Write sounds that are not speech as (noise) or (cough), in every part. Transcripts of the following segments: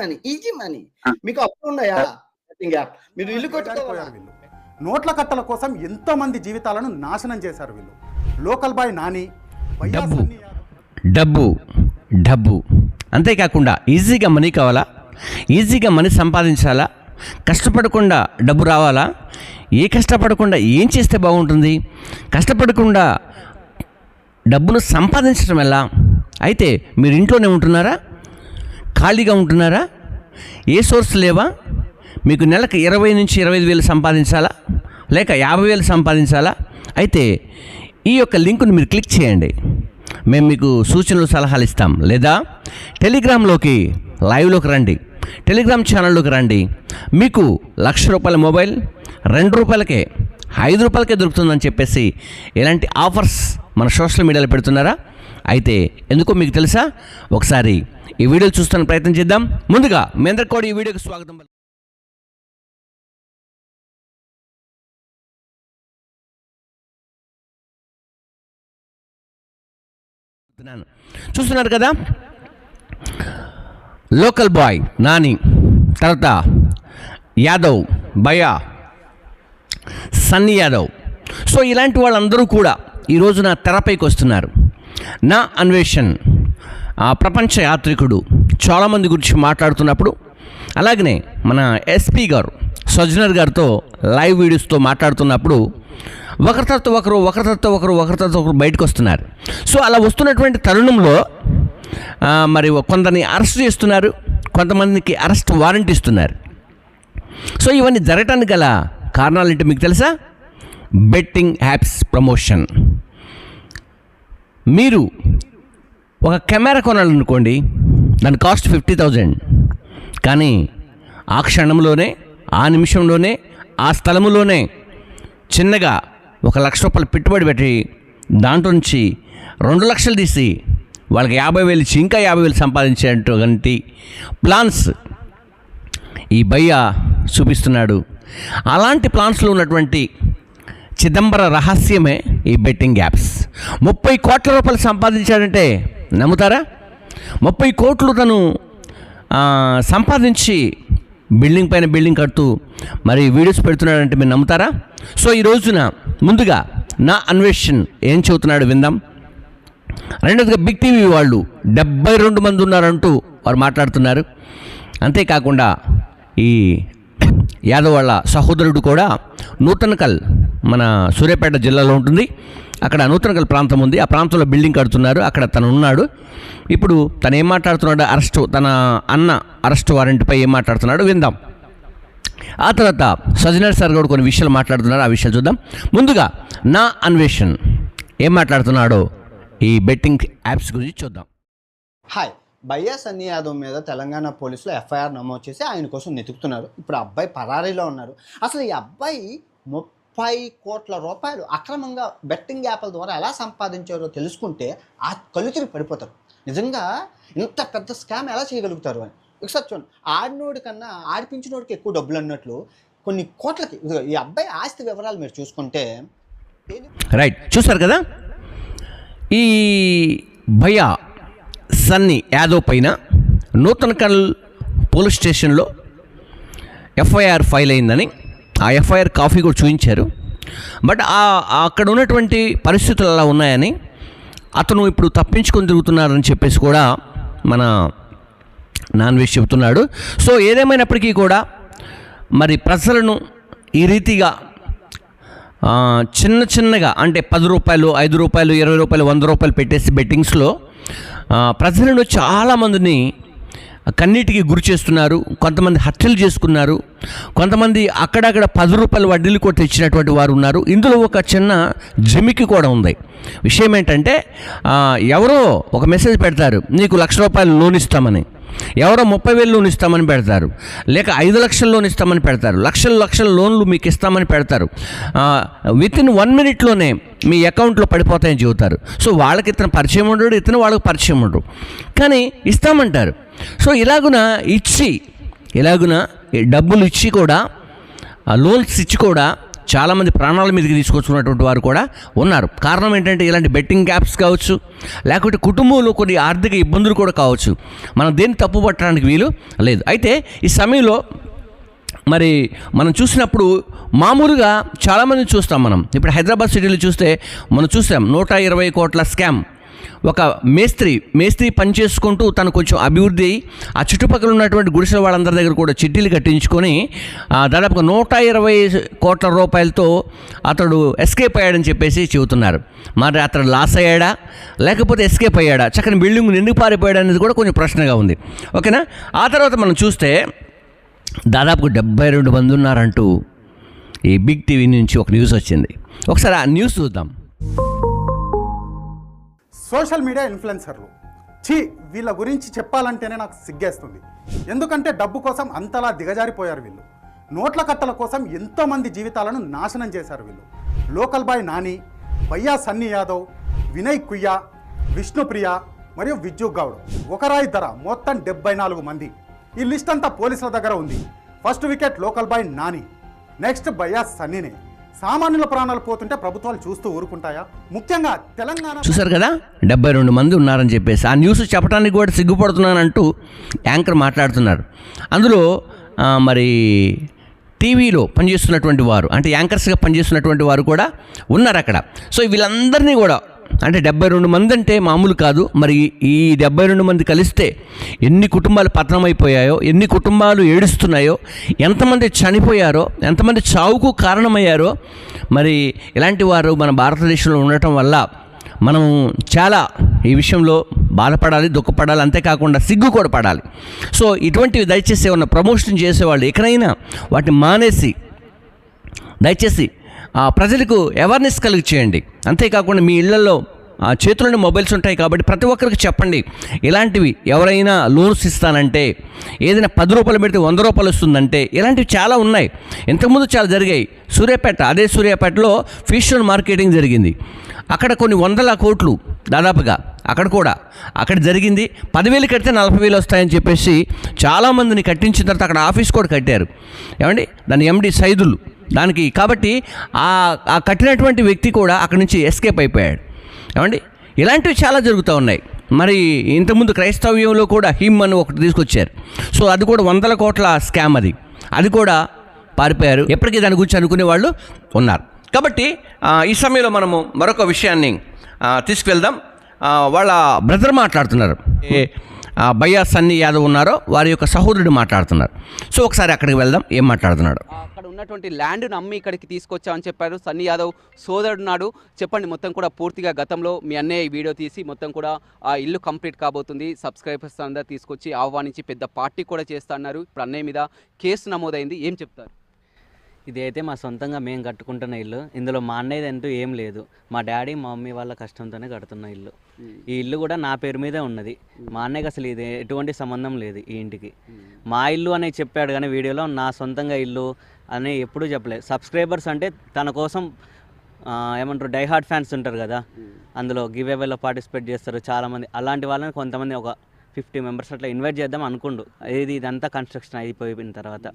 Money easy money. మీకు అప్పు ఉన్నాయా? మీరు ఇల్లు కొట్టుకోవాలా. నోట్ల కట్టల కోసం ఎంతో మంది జీవితాలను నాశనం చేశారు వీళ్ళు. లోకల్ బాయ్ నాని డబ్బు. డబ్బు. డబ్బు. అంతేకాకుండా ఈజీగా మనీ కావాలా? ఈజీగా మనీ సంపాదించాలా? కష్టపడకుండా డబ్బు రావాలా? ఏ కష్టపడకుండా ఏం చేస్తే బాగుంటుంది? కష్టపడకుండా డబ్బును సంపాదించడం ఎలా? అయితే మీరు ఇంట్లోనే ఉంటున్నారా? ఖాళీగా ఉంటున్నారా? ఏ సోర్స్ లేవా? మీకు నెలకు ఇరవై నుంచి ఇరవై ఐదు వేలు సంపాదించాలా? లేక యాభై వేలు సంపాదించాలా? అయితే ఈ యొక్క లింకును మీరు క్లిక్ చేయండి. మేము మీకు సూచనలు సలహాలు ఇస్తాం. లేదా టెలిగ్రామ్లోకి లైవ్లోకి రండి. టెలిగ్రామ్ ఛానల్లోకి రండి. మీకు లక్ష రూపాయల మొబైల్ రెండు రూపాయలకే ఐదు రూపాయలకే దొరుకుతుందని చెప్పేసి ఇలాంటి ఆఫర్స్ మన సోషల్ మీడియాలో పెడుతున్నారా? అయితే ఎందుకో మీకు తెలుసా? ఒకసారి ఈ వీడియో చూస్తున్న ప్రయత్నం చేద్దాం. ముందుగా మీ అందరికి కూడా ఈ వీడియోకి స్వాగతం. చూస్తున్నారు కదా? లోకల్ బాయ్ నాని తర్వాత యాదవ్ భయా సన్నీ యాదవ్. సో ఇలాంటి వాళ్ళందరూ కూడా ఈ రోజున తెరపైకి వస్తున్నారు. నా అన్వేషణ్. ప్రపంచ యాత్రికుడు చాలామంది గురించి మాట్లాడుతున్నప్పుడు అలాగనే మన ఎస్పీ గారు సజ్జనర్ గారితో లైవ్ వీడియోస్తో మాట్లాడుతున్నప్పుడు ఒకరి తర్వాత ఒకరు ఒకరి తర్వాత ఒకరు ఒకరి తర్వాత ఒకరు బయటకు వస్తున్నారు సో అలా వస్తున్నటువంటి తరుణంలో మరి కొందరిని అరెస్ట్ చేస్తున్నారు కొంతమందికి అరెస్ట్ వారెంట్ ఇస్తున్నారు. సో ఇవన్నీ జరగటానికి గల కారణాలు ఏంటి మీకు తెలుసా? Betting apps promotion. మీరు ఒక కెమెరా కొనాలనుకోండి దాని కాస్ట్ ఫిఫ్టీ థౌజండ్. కానీ ఆ క్షణంలోనే ఆ నిమిషంలోనే ఆ స్థలంలోనే చిన్నగా ఒక లక్ష రూపాయలు పెట్టుబడి పెట్టి దాంట్లో నుంచి రెండు లక్షలు తీసి వాళ్ళకి యాభై వేలు ఇచ్చి ఇంకా యాభై వేలు సంపాదించేటువంటి ప్లాన్స్ ఈ భయ్య చూపిస్తున్నాడు. అలాంటి ప్లాన్స్లో ఉన్నటువంటి చిదంబర రహస్యమే ఈ బెట్టింగ్ యాప్స్. ముప్పై కోట్ల రూపాయలు సంపాదించాడంటే నమ్ముతారా? ముప్పై కోట్లు తను సంపాదించి బిల్డింగ్ పైన బిల్డింగ్ కడుతూ మరి వీడియోస్ పెడుతున్నాడంటే మీరు నమ్ముతారా? సో ఈ రోజున ముందుగా నా అన్వేషణ్ ఏం చెబుతున్నాడు విందాం. రెండోదిగా బిగ్ టీవీ వాళ్ళు డెబ్బై రెండు మంది ఉన్నారంటూ వారు మాట్లాడుతున్నారు. అంతేకాకుండా ఈ యాదవ్ వాళ్ళ సహోదరుడు కూడా నూతనకల్ మన సూర్యాపేట జిల్లాలో ఉంటుంది. అక్కడ నూతనగల్ ప్రాంతం ఉంది. ఆ ప్రాంతంలో బిల్డింగ్ కడుతున్నారు. అక్కడ తను ఉన్నాడు. ఇప్పుడు తను ఏం మాట్లాడుతున్నాడు? అరెస్టు తన అన్న అరెస్ట్ వారెంట్పై ఏం మాట్లాడుతున్నాడు? విందాం. ఆ తర్వాత సజ్జనర్ సార్ కూడా కొన్ని విషయాలు మాట్లాడుతున్నారు. ఆ విషయాలు చూద్దాం. ముందుగా నా అన్వేషణ్ ఏం మాట్లాడుతున్నాడో ఈ బెట్టింగ్ యాప్స్ గురించి చూద్దాం. హాయ్ భయ్యా సన్నీ యాదవ్ మీద తెలంగాణ పోలీసులు ఎఫ్ఐఆర్ నమోదు చేసి ఆయన కోసం వెతుకుతున్నారు. ఇప్పుడు అబ్బాయి పరారీలో ఉన్నారు. అసలు ఈ అబ్బాయి ముప్పై కోట్ల రూపాయలు అక్రమంగా బెట్టింగ్ యాప్ల ద్వారా ఎలా సంపాదించారో తెలుసుకుంటే ఆ కళ్ళు తిరిగి పడిపోతారు. నిజంగా ఇంత పెద్ద స్కామ్ ఎలా చేయగలుగుతారు అని. ఒకసారి చూడండి ఆడినోడి కన్నా ఆడిపించినోడికి ఎక్కువ డబ్బులు అన్నట్లు కొన్ని కోట్లకి ఈ అబ్బాయి ఆస్తి వివరాలు మీరు చూసుకుంటే రైట్ చూసారు కదా? ఈ భయ సన్నీ యాదవ్ పైన నూతన కనల్ పోలీస్ స్టేషన్లో ఎఫ్ఐఆర్ ఫైల్ అయిందని ఆ ఎఫ్ఐఆర్ కాఫీ కూడా చూపించారు బట్ అక్కడ ఉన్నటువంటి పరిస్థితులు అలా ఉన్నాయని అతను ఇప్పుడు తప్పించుకొని తిరుగుతున్నారని చెప్పేసి కూడా మన నాన్ వెజ్ చెబుతున్నాడు. సో ఏదేమైనప్పటికీ కూడా మరి ప్రజలను ఈ రీతిగా చిన్న చిన్నగా అంటే పది రూపాయలు ఐదు రూపాయలు ఇరవై రూపాయలు వంద రూపాయలు పెట్టేసి బెట్టింగ్స్లో ప్రజలను చాలామందిని కన్నీటికి గురి చేస్తున్నారు. కొంతమంది హత్యలు చేసుకున్నారు. కొంతమంది అక్కడక్కడ పది రూపాయల వడ్డీలు కూడా తెచ్చినటువంటి వారు ఉన్నారు. ఇందులో ఒక చిన్న జిమికి కూడా ఉంది. విషయం ఏంటంటే ఎవరో ఒక మెసేజ్ పెడతారు నీకు లక్ష రూపాయలు లోన్ ఇస్తామని. ఎవరో ముప్పై వేలు లోన్ ఇస్తామని పెడతారు. లేక ఐదు లక్షల లోన్ ఇస్తామని పెడతారు. లక్షల లక్షల లోన్లు మీకు ఇస్తామని పెడతారు. విత్ ఇన్ వన్ మినిట్లోనే మీ అకౌంట్లో పడిపోతాయని చెబుతారు. సో వాళ్ళకి ఇతను పరిచయం ఉండడు ఇతను వాళ్ళకి పరిచయం ఉండడు. కానీ ఇస్తామంటారు. సో ఇలాగున ఇచ్చి ఇలాగున ఈ డబ్బులు ఇచ్చి కూడా లోన్స్ ఇచ్చి కూడా చాలామంది ప్రాణాల మీదకి తీసుకొచ్చుకున్నటువంటి వారు కూడా ఉన్నారు. కారణం ఏంటంటే ఇలాంటి బెట్టింగ్ యాప్స్ కావచ్చు లేకపోతే కుటుంబంలో కొన్ని ఆర్థిక ఇబ్బందులు కూడా కావచ్చు. మనం దేన్ని తప్పు పట్టడానికి వీలు లేదు. అయితే ఈ సమయంలో మరి మనం చూసినప్పుడు మామూలుగా చాలామంది చూస్తాం మనం. ఇప్పుడు హైదరాబాద్ సిటీలో చూస్తే మనం చూసాం నూట ఇరవై కోట్ల స్కామ్. ఒక మేస్త్రి మేస్త్రి పని చేసుకుంటూ తను కొంచెం అభివృద్ధి అయ్యి ఆ చుట్టుపక్కల ఉన్నటువంటి గుడిసెల వాళ్ళందరి దగ్గర కూడా చిట్టీలు కట్టించుకొని దాదాపు దాదాపుగా నూట ఇరవై కోట్ల రూపాయలతో అతడు ఎస్కేప్ అయ్యాడని చెప్పేసి చెబుతున్నారు. మరి అతడు లాస్ అయ్యాడా? లేకపోతే ఎస్కేప్ అయ్యాడా? చక్కని బిల్డింగ్ ఎందుకు పారిపోయాడు అనేది కూడా కొంచెం ప్రశ్నగా ఉంది. ఓకేనా? ఆ తర్వాత మనం చూస్తే దాదాపు డెబ్బై రెండు మంది ఉన్నారంటూ ఈ బిగ్ టీవీ నుంచి ఒక న్యూస్ వచ్చింది. ఒకసారి ఆ న్యూస్ చూద్దాం. సోషల్ మీడియా ఇన్ఫ్లుయెన్సర్లు. ఛీ వీళ్ళ గురించి చెప్పాలంటేనే నాకు సిగ్గేస్తుంది. ఎందుకంటే డబ్బు కోసం అంతలా దిగజారిపోయారు వీళ్ళు. నోట్ల కట్టల కోసం ఎంతోమంది జీవితాలను నాశనం చేశారు వీళ్ళు. లోకల్ బాయ్ నాని భయ్యా సన్నీ యాదవ్ వినయ్ కుయ్య విష్ణుప్రియ మరియు విజ్జు గౌడ్. ఒకరాయి ధర మొత్తం డెబ్బై నాలుగు మంది. ఈ లిస్ట్ అంతా పోలీసుల దగ్గర ఉంది. First wicket local boy Nani next భయ్యా సన్నీనే. సామాన్యుల ప్రాణాలు పోతుంటే ప్రభుత్వాలు చూస్తూ ఊరుకుంటాయా? ముఖ్యంగా తెలంగాణ చూసారు కదా? డెబ్బై రెండు మంది ఉన్నారని చెప్పేసి. ఆ న్యూస్ చెప్పడానికి కూడా సిగ్గుపడుతున్నానంటూ యాంకర్ మాట్లాడుతున్నారు. అందులో మరి టీవీలో పనిచేస్తున్నటువంటి వారు అంటే యాంకర్స్గా పనిచేస్తున్నటువంటి వారు కూడా ఉన్నారు అక్కడ. సో వీళ్ళందరినీ కూడా అంటే డెబ్బై రెండు మంది అంటే మామూలు కాదు. మరి ఈ డెబ్బై రెండు మంది కలిస్తే ఎన్ని కుటుంబాలు పతనమైపోయాయో ఎన్ని కుటుంబాలు ఏడుస్తున్నాయో ఎంతమంది చనిపోయారో ఎంతమంది చావుకు కారణమయ్యారో మరి ఇలాంటి వారు మన భారతదేశంలో ఉండటం వల్ల మనం చాలా ఈ విషయంలో బాధపడాలి దుఃఖపడాలి అంతేకాకుండా సిగ్గు కూడా పడాలి. సో ఇటువంటివి దయచేసి ఏమన్నా ప్రమోషన్ చేసేవాళ్ళు ఎక్కడైనా వాటిని మానేసి దయచేసి ప్రజలకు అవేర్నెస్ కలిగి చేయండి. అంతేకాకుండా మీ ఇళ్ళలో చేతులను మొబైల్స్ ఉంటాయి కాబట్టి ప్రతి ఒక్కరికి చెప్పండి. ఇలాంటివి ఎవరైనా లోన్స్ ఇస్తానంటే ఏదైనా పది రూపాయలు పెడితే వంద రూపాయలు వస్తుందంటే ఇలాంటివి చాలా ఉన్నాయి. ఇంతకుముందు చాలా జరిగాయి. సూర్యాపేట అదే సూర్యాపేటలో ఫ్యూషన్ మార్కెటింగ్ జరిగింది. అక్కడ కొన్ని వందల కోట్లు దాదాపుగా అక్కడ కూడా. అక్కడ జరిగింది. పదివేలు కడితే నలభై వేలు వస్తాయని చెప్పేసి చాలామందిని కట్టించిన తర్వాత అక్కడ ఆఫీస్ కూడా కట్టారు. ఏమండి? దాని ఎండి సైదులు. దానికి కాబట్టి ఆ ఆ కట్టినటువంటి వ్యక్తి కూడా అక్కడి నుంచి ఎస్కేప్ అయిపోయాడు. ఏమండి? ఇలాంటివి చాలా జరుగుతూ ఉన్నాయి. మరి ఇంతకుముందు క్రైస్తవ్యంలో కూడా హిమ్ అని ఒకటి తీసుకొచ్చారు. సో అది కూడా వందల కోట్ల స్కామ్ అది. అది కూడా పారిపోయారు. ఎప్పటికీ దాని గురించి అనుకునే వాళ్ళు ఉన్నారు. కాబట్టి ఈ సమయంలో మనము మరొక విషయాన్ని తీసుకువెళ్దాం. వాళ్ళ బ్రదర్ మాట్లాడుతున్నారు. ఏ భయ్యా సన్నీ యాదవ్ ఉన్నారో వారి యొక్క సహోదరుడు మాట్లాడుతున్నారు. సో ఒకసారి అక్కడికి వెళ్దాం. ఏం మాట్లాడుతున్నాడు? ఉన్నటువంటి ల్యాండ్ను అమ్మి ఇక్కడికి తీసుకొచ్చామని చెప్పారు. సన్నీ యాదవ్ సోదరుడు నాడు చెప్పండి మొత్తం కూడా పూర్తిగా గతంలో మీ అన్నయ్య ఈ వీడియో తీసి మొత్తం కూడా ఆ ఇల్లు కంప్లీట్ కాబోతుంది. సబ్స్క్రైబర్స్ అందరూ తీసుకొచ్చి ఆహ్వానించి పెద్ద పార్టీ కూడా చేస్తా అన్నారు. ఇప్పుడు అన్నయ్య మీద కేసు నమోదైంది. ఏం చెప్తారు? ఇది అయితే మా సొంతంగా మేము కట్టుకుంటున్న ఇల్లు. ఇందులో మా అన్నయ్యది అంటూ ఏం లేదు. మా డాడీ మా మమ్మీ వాళ్ళ కష్టంతోనే కడుతున్న ఇల్లు. ఈ ఇల్లు కూడా నా పేరు మీదే ఉన్నది. మా అన్నయ్యకి అసలు ఇది ఎటువంటి సంబంధం లేదు ఈ ఇంటికి. మా ఇల్లు అని చెప్పాడు కానీ వీడియోలో నా సొంతంగా ఇల్లు అని ఎప్పుడూ చెప్పలేదు సబ్స్క్రైబర్స్ అంటే తన కోసం ఏమంటారు డై హార్ట్ ఫ్యాన్స్ ఉంటారు కదా అందులో గివ్ అవేలో పార్టిసిపేట్ చేస్తారు చాలామంది. అలాంటి వాళ్ళని కొంతమంది ఒక ఫిఫ్టీ మెంబర్స్ అట్లా ఇన్వైట్ చేద్దాం అనుకుండు. ఇది ఇదంతా కన్స్ట్రక్షన్ అయిపోయిన తర్వాత.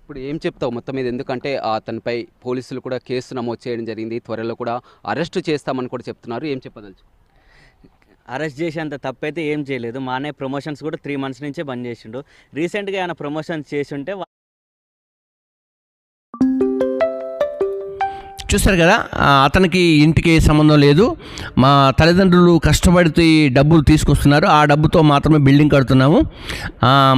ఇప్పుడు ఏం చెప్తావు? మొత్తం మీద ఎందుకంటే అతనిపై పోలీసులు కూడా కేసు నమోదు చేయడం జరిగింది. త్వరలో కూడా అరెస్ట్ చేస్తామని కూడా చెప్తున్నారు. ఏం చెప్పదలుచు? అరెస్ట్ చేసేంత తప్పైతే ఏం చేయలేదు. మా అన్నయ్య ప్రమోషన్స్ కూడా త్రీ మంత్స్ నుంచే బంద్ చేసిండు. రీసెంట్గా ఆయన ప్రమోషన్స్ చేసి ఉంటే చూశారు కదా అతనికి ఇంటికి సంబంధం లేదు. మా తల్లిదండ్రులు కష్టపడితే డబ్బులు తీసుకొస్తున్నారు. ఆ డబ్బుతో మాత్రమే బిల్డింగ్ కడుతున్నాము.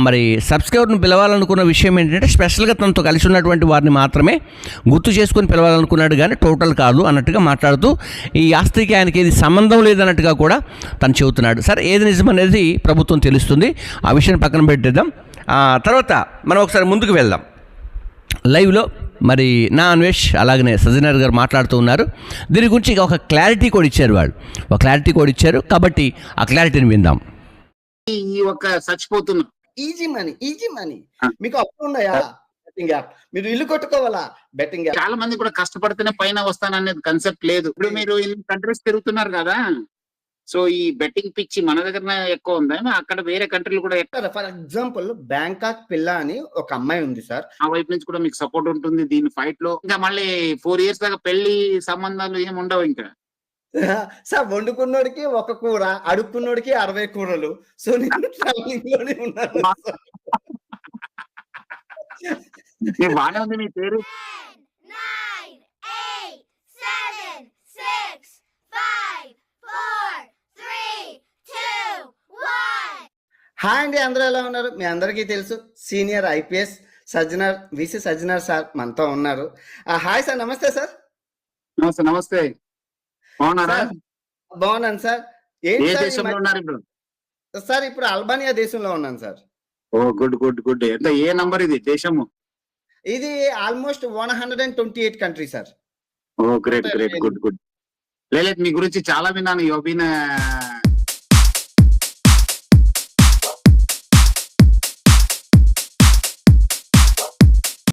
మరి సబ్స్క్రైబర్ను పిలవాలనుకున్న విషయం ఏంటంటే స్పెషల్గా తనతో కలిసి ఉన్నటువంటి వారిని మాత్రమే గుర్తు చేసుకొని పిలవాలనుకున్నాడు కానీ టోటల్ కాదు అన్నట్టుగా మాట్లాడుతూ ఈ ఆస్తికి ఆయనకి ఏది సంబంధం లేదన్నట్టుగా కూడా తను చెబుతున్నాడు. సరే ఏది నిజం అనేది ప్రభుత్వం తెలుస్తుంది. ఆ విషయాన్ని పక్కన పెట్టేద్దాం. తర్వాత మనం ఒకసారి ముందుకు వెళ్దాం. లైవ్లో మరి నా అన్వేష్ అలాగనే సజ్జనర్ గారు మాట్లాడుతూ ఉన్నారు. దీని గురించి ఒక క్లారిటీ కూడా ఇచ్చారు వాళ్ళు. ఒక క్లారిటీ కూడా ఇచ్చారు. కాబట్టి ఆ క్లారిటీని విందాం. ఈ ఒక చచ్చిపోతున్నా. Easy money easy money. మీకు అప్పుడు ఉన్నాయా? బెట్టింగ్ యాప్ మీరు ఇల్లు కొట్టుకోవాలా? బెట్టింగ్ యాప్ చాలా మంది కూడా కష్టపడితేనే పైన వస్తాననేది కన్సెప్ట్ లేదు. ఇప్పుడు మీరు ఇన్ని కంట్రీస్ తిరుగుతున్నారు కదా. సో ఈ బెట్టింగ్ పిచ్చి మన దగ్గర ఎక్కువ ఉందా? అక్కడ వేరే కంట్రీలు కూడా ఎక్కువ సార్ ఫర్ ఎగ్జాంపుల్ బ్యాంకాక్ పిల్ల అని ఒక అమ్మాయి ఉంది సార్. ఆ వైపు నుంచి కూడా మీకు సపోర్ట్ ఉంటుంది దీని ఫైట్లో. ఇంకా మళ్ళీ ఫోర్ ఇయర్స్ దాకా పెళ్ళి సంబంధాలు ఏమి ఉండవు ఇంకా. (laughs) సార్ వండుకున్నోడికి ఒక కూర అడుక్కున్నోడికి అరవై కూరలు. సో నేను ట్రావెలింగ్లోనే ఉన్నాను. (laughs) సార్. మీకు బాగానే ఉంది మీ పేరు. హాయ్ అండి అందరూ ఎలా ఉన్నారు? మీ అందరికీ తెలుసు senior IPS Sajjanar VC Sajjanar sir మనతో ఉన్నారు. హాయ్ సార్ నమస్తే సార్. నమస్తే నమస్తే. బాగున్నారా? బాగున్నాను సార్. సార్ ఇప్పుడు? సార్ ఇప్పుడు అల్బానియా దేశంలో ఉన్నాను sir. Oh good good good. ఎంత ఏ నంబర్ ఇది దేశము? ఇది almost one hundred and twenty eight country sir. Oh great great good good. లేదు మీ గురించి చాలా విన్నాను. You been